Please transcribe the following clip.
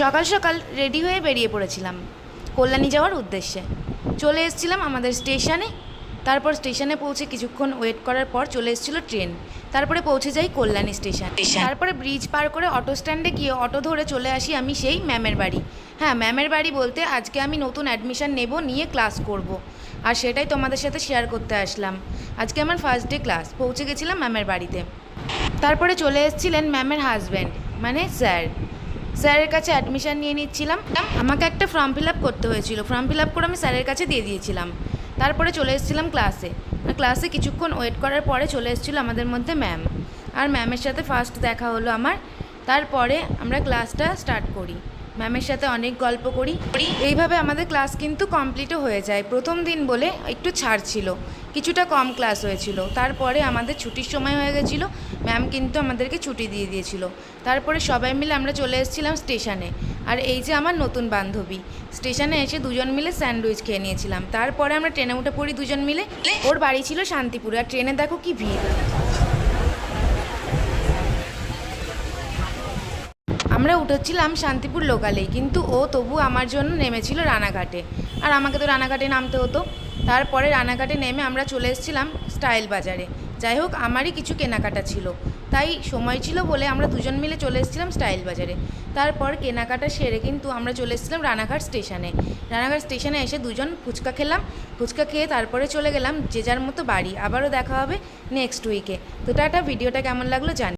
সকাল সকাল রেডি হয়ে বেরিয়ে পড়েছিলাম কল্যাণী যাওয়ার উদ্দেশ্যে। চলে এসেছিলাম আমাদের স্টেশনে তারপর স্টেশনে পৌঁছে কিছুক্ষণ ওয়েট করার পর চলে এসেছিল ট্রেন। তারপরে পৌঁছে যাই কল্যাণী স্টেশন। তারপরে ব্রিজ পার করে অটো স্ট্যান্ডে গিয়ে অটো ধরে চলে আসি আমি সেই ম্যামের বাড়ি। হ্যাঁ ম্যামের বাড়ি বলতে আজকে আমি নতুন অ্যাডমিশান নেব নিয়ে ক্লাস করব। আর সেটাই তোমাদের সাথে শেয়ার করতে আসলাম। আজকে আমার ফার্স্ট ডে ক্লাস পৌঁছে গেছিলাম ম্যামের বাড়িতে। তারপরে চলে এসেছিলেন ম্যামের হাজব্যান্ড মানে স্যার স্যারের কাছে অ্যাডমিশান নিয়ে নিচ্ছিলাম। আমাকে একটা ফর্ম ফিল আপ করতে হয়েছিল। ফর্ম ফিল আপ করে আমি স্যারের কাছে দিয়ে দিয়েছিলাম। তারপরে চলে এসেছিলাম ক্লাসে ক্লাসে কিছুক্ষণ ওয়েট করার পরে চলে এসেছিল আমাদের মধ্যে ম্যাম আর ম্যামের সাথে ফার্স্ট দেখা হলো আমার। তারপরে আমরা ক্লাসটা স্টার্ট করি। ম্যামের সাথে অনেক গল্প করি। এইভাবে আমাদের ক্লাস কিন্তু কমপ্লিটও হয়ে যায়। প্রথম দিন বলে একটু ছাড় ছিল। কিছুটা কম ক্লাস হয়েছিল। তারপরে আমাদের ছুটির সময় হয়ে গেছিল। ম্যাম কিন্তু আমাদেরকে ছুটি দিয়ে দিয়েছিল। তারপরে সবাই মিলে আমরা চলে এসেছিলাম স্টেশনে। আর এই যে আমার নতুন বান্ধবী, স্টেশনে এসে দুজন মিলে স্যান্ডউইচ খেয়ে নিয়েছিলাম। তারপরে আমরা ট্রেনে উঠে পড়ি দুজন মিলে। ওর বাড়ি ছিল শান্তিপুরে। আর ট্রেনে দেখো কি ভিড়। আমরা উঠেছিলাম শান্তিপুর লোকালেই, কিন্তু ও তবু আমার জন্য নেমেছিল রানাঘাটে। আর আমাকে তো রানাঘাটে নামতে হতো। তারপরে রানাঘাটে নেমে আমরা চলে এসেছিলাম স্টাইল বাজারে। যাই হোক, আমারই কিছু কেনাকাটা ছিল। তাই সময় ছিল বলে আমরা দুজন মিলে চলে এসেছিলাম স্টাইল বাজারে। তারপর কেনাকাটা সেরে কিন্তু আমরা চলে এসেছিলাম রানাঘাট স্টেশনে। রানাঘাট স্টেশনে এসে দুজন ফুচকা খেলাম। ফুচকা খেয়ে তারপরে চলে গেলাম যে যার মতো বাড়ি। আবারও দেখা হবে নেক্সট উইকে তো টাটা, ভিডিওটা কেমন লাগল জানি